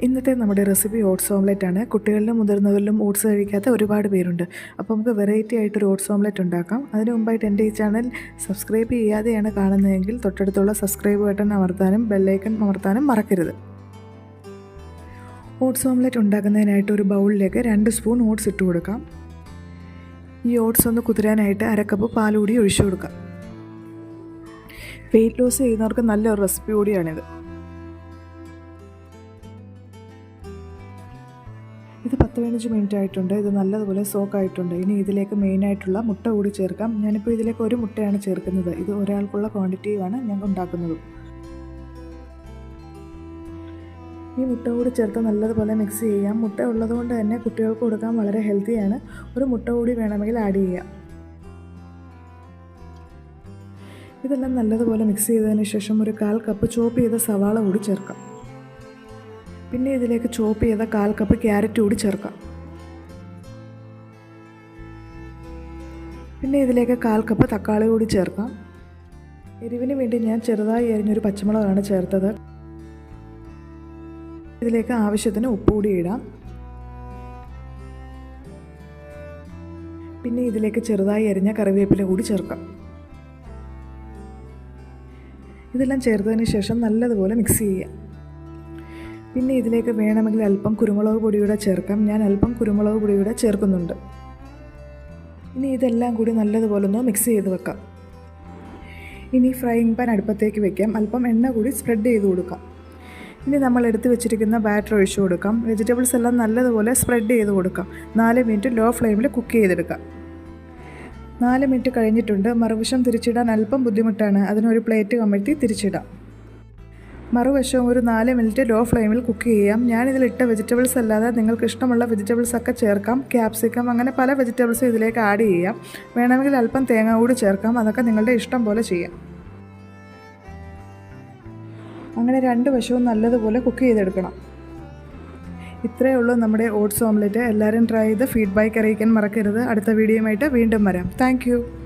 ഇന്നത്തെ നമ്മുടെ recipe oats omelette ആണ്. കുട്ടികളിലും മുതിർന്നവരിലും ഓട്സ് കഴിക്കാത്ത ഒരുപാട് പേരുണ്ട്. അപ്പോൾ നമുക്ക് വെറൈറ്റി ആയിട്ടൊരു ഓട്സ് ഓംലെറ്റ് ഉണ്ടാക്കാം. അതിന് മുമ്പായിട്ട് എന്റെ ഈ ചാനൽ സബ്സ്ക്രൈബ് ചെയ്യാതെയാണ് കാണുന്നതെങ്കിൽ തൊട്ടടുത്തുള്ള സബ്സ്ക്രൈബ് ബട്ടൺ അമർത്താനും ബെല്ലൈക്കൺ അമർത്താനും മറക്കരുത്. ഓട്സ് ഓംലെറ്റ് ഉണ്ടാക്കുന്നതിനായിട്ട് ഒരു ബൗളിലേക്ക് രണ്ട് സ്പൂൺ ഓട്സ് ഇട്ട് കൊടുക്കാം. ഈ ഓട്സ് ഒന്ന് കുതിരാനായിട്ട് അരക്കപ്പ് പാലുകൂടി ഒഴിച്ചു കൊടുക്കാം. വെയിറ്റ് ലോസ് ചെയ്യുന്നവർക്ക് നല്ലൊരു റെസിപ്പി കൂടിയാണിത്. ഇത് പത്ത് പതിനഞ്ച് മിനിറ്റ് ആയിട്ടുണ്ട്. ഇത് നല്ലതുപോലെ സോക്ക് ആയിട്ടുണ്ട്. ഇനി ഇതിലേക്ക് മെയിനായിട്ടുള്ള മുട്ട കൂടി ചേർക്കാം. ഞാനിപ്പോൾ ഇതിലേക്ക് ഒരു മുട്ടയാണ് ചേർക്കുന്നത്. ഇത് ഒരാൾക്കുള്ള ക്വാണ്ടിറ്റിയാണ് ഞാൻ ഉണ്ടാക്കുന്നത്. ഈ മുട്ട കൂടി ചേർത്ത് നല്ലതുപോലെ മിക്സ് ചെയ്യാം. മുട്ട ഉള്ളതുകൊണ്ട് തന്നെ കുട്ടികൾക്ക് കൊടുക്കാൻ വളരെ ഹെൽത്തിയാണ് ഒരു മുട്ട കൂടി വേണമെങ്കിൽ ആഡ് ചെയ്യാം. ഇതെല്ലാം നല്ലതുപോലെ മിക്സ് ചെയ്തതിന് ശേഷം ഒരു കാൽ കപ്പ് ചോപ്പ് ചെയ്ത സവാള കൂടി ചേർക്കാം. പിന്നെ ഇതിലേക്ക് ചോപ്പ് ചെയ്ത കാൽ കപ്പ് ക്യാരറ്റ് കൂടി ചേർക്കാം. പിന്നെ ഇതിലേക്ക് കാൽ കപ്പ് തക്കാളി കൂടി ചേർക്കാം. എരിവിന് വേണ്ടി ഞാൻ ചെറുതായി അരിഞ്ഞൊരു പച്ചമുളകാണ് ചേർത്തത്. ഇതിലേക്ക് ആവശ്യത്തിന് ഉപ്പ് കൂടി ഇടാം. പിന്നെ ഇതിലേക്ക് ചെറുതായി അരിഞ്ഞ കറിവേപ്പില കൂടി ചേർക്കാം. ഇതെല്ലാം ചേർത്തതിന് ശേഷം നല്ലതുപോലെ മിക്സ് ചെയ്യാം. പിന്നെ ഇതിലേക്ക് വേണമെങ്കിൽ അല്പം കുരുമുളക് പൊടിയൂടെ ചേർക്കാം. ഞാൻ അല്പം കുരുമുളക് പൊടിയൂടെ ചേർക്കുന്നുണ്ട്. ഇനി ഇതെല്ലാം കൂടി നല്ലതുപോലെ ഒന്ന് മിക്സ് ചെയ്ത് വെക്കാം. ഇനി ഫ്രൈയിങ് പാൻ അടുപ്പത്തേക്ക് വെക്കാം. അല്പം എണ്ണ കൂടി സ്പ്രെഡ് ചെയ്ത് കൊടുക്കാം. ഇനി നമ്മൾ എടുത്തു വെച്ചിരിക്കുന്ന ബാറ്റർ ഒഴിച്ചു കൊടുക്കാം. വെജിറ്റബിൾസ് എല്ലാം നല്ലതുപോലെ സ്പ്രെഡ് ചെയ്ത് കൊടുക്കാം. നാല് മിനിറ്റ് ലോ ഫ്ലെയിമിൽ കുക്ക് ചെയ്തെടുക്കാം. നാല് മിനിറ്റ് കഴിഞ്ഞിട്ടുണ്ട്. മറുവശം തിരിച്ചിടാൻ അല്പം ബുദ്ധിമുട്ടാണ്. അതിനൊരു പ്ലേറ്റ് കമഴ്ത്തി തിരിച്ചിടാം. മറുവശവും ഒരു നാല് മിനിറ്റ് ലോ ഫ്ലെയിമിൽ കുക്ക് ചെയ്യാം. ഞാനിതിൽ ഇട്ട വെജിറ്റബിൾസ് അല്ലാതെ നിങ്ങൾക്ക് ഇഷ്ടമുള്ള വെജിറ്റബിൾസ് ഒക്കെ ചേർക്കാം. ക്യാപ്സിക്കം അങ്ങനെ പല വെജിറ്റബിൾസും ഇതിലേക്ക് ആഡ് ചെയ്യാം. വേണമെങ്കിൽ അല്പം തേങ്ങ കൂടി ചേർക്കാം. അതൊക്കെ നിങ്ങളുടെ ഇഷ്ടം പോലെ ചെയ്യാം. അങ്ങനെ രണ്ട് വശവും നല്ലതുപോലെ കുക്ക് ചെയ്തെടുക്കണം. ഇത്രയേ ഉള്ളൂ നമ്മുടെ ഓട്സ് ഓംലെറ്റ്. എല്ലാവരും ട്രൈ ചെയ്ത് ഫീഡ്ബാക്ക് അറിയിക്കാൻ മറക്കരുത്. അടുത്ത വീഡിയോയുമായിട്ട് വീണ്ടും വരാം. താങ്ക്